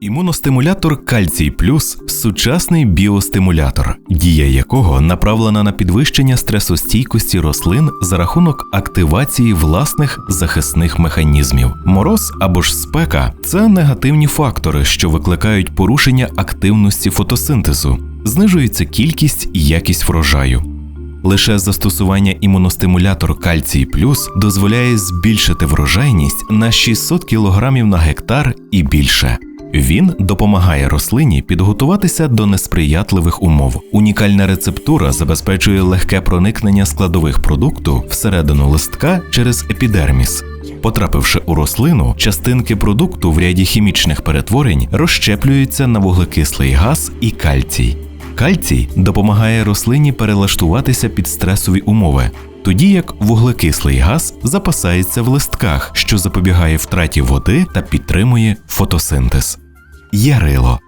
Імуностимулятор Кальцій Плюс сучасний біостимулятор, дія якого направлена на підвищення стресостійкості рослин за рахунок активації власних захисних механізмів. Мороз або ж спека це негативні фактори, що викликають порушення активності фотосинтезу, знижується кількість і якість врожаю. Лише застосування імуностимулятор Кальцій Плюс дозволяє збільшити врожайність на 600 кг на гектар і більше. Він допомагає рослині підготуватися до несприятливих умов. Унікальна рецептура забезпечує легке проникнення складових продукту всередину листка через епідерміс. Потрапивши у рослину, частинки продукту в ряді хімічних перетворень розщеплюються на вуглекислий газ і кальцій. Кальцій допомагає рослині перелаштуватися під стресові умови, тоді як вуглекислий газ запасається в листках, що запобігає втраті води та підтримує фотосинтез. Ярило